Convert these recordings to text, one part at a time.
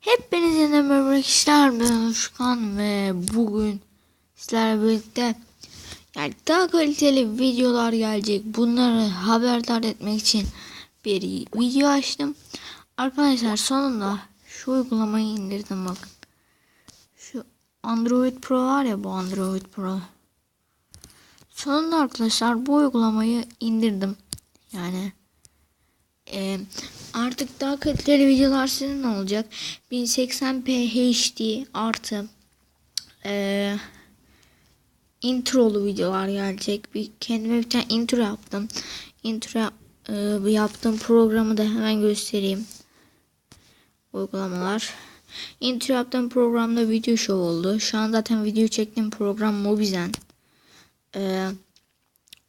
Hepiniz yeniden merhaba arkadaşlar ben Özkan ve bugün sizlerle birlikte yani daha kaliteli videolar gelecek. Bunları haberdar etmek için bir video açtım. Arkadaşlar sonunda şu uygulamayı indirdim bakın. Şu Android Pro var ya bu Android Pro. Sonunda arkadaşlar bu uygulamayı indirdim. Yani ee, artık daha kaliteli videolar sizin olacak. 1080p HD artı ee, introlu videolar gelecek. Bir kendime bir tane intro yaptım. Intro bu yaptığım programı da hemen göstereyim. Uygulamalar. Intro yaptığım programda video show oldu. Şu an zaten video çektiğim program Mobizen. Ee,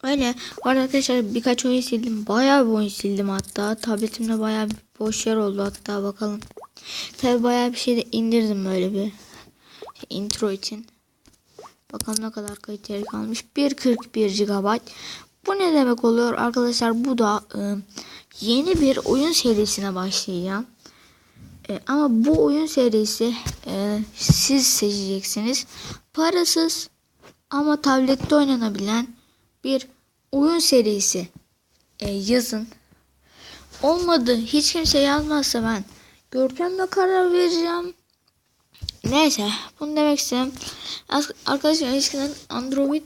Öyle. Bu arada arkadaşlar birkaç oyun sildim. Bayağı bir oyun sildim hatta. Tabletimde bayağı bir boş yer oldu hatta bakalım. Tabi bayağı bir şey de indirdim böyle bir intro için. Bakalım ne kadar kaliteli kalmış. 1.41 GB. Bu ne demek oluyor arkadaşlar? Bu da e, yeni bir oyun serisine başlayacağım. E, ama bu oyun serisi e, siz seçeceksiniz. Parasız ama tablette oynanabilen bir oyun serisi e, yazın. Olmadı. Hiç kimse yazmazsa ben Görkem'le karar vereceğim. Neyse bunu demek istedim. Arkadaşlar eskiden Android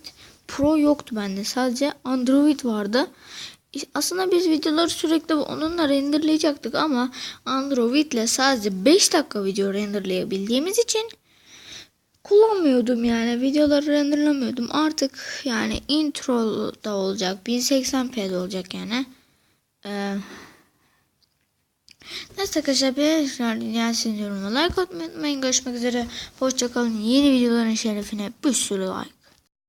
Pro yoktu bende. Sadece Android vardı. Aslında biz videoları sürekli onunla renderlayacaktık ama Android ile sadece 5 dakika video renderlayabildiğimiz için kullanmıyordum yani videoları renderlamıyordum. Artık yani intro da olacak 1080p'de olacak yani. Ee, neyse arkadaşlar bir gelsin yorumla like atmayı unutmayın. Görüşmek üzere. Hoşçakalın yeni videoların şerefine bir sürü like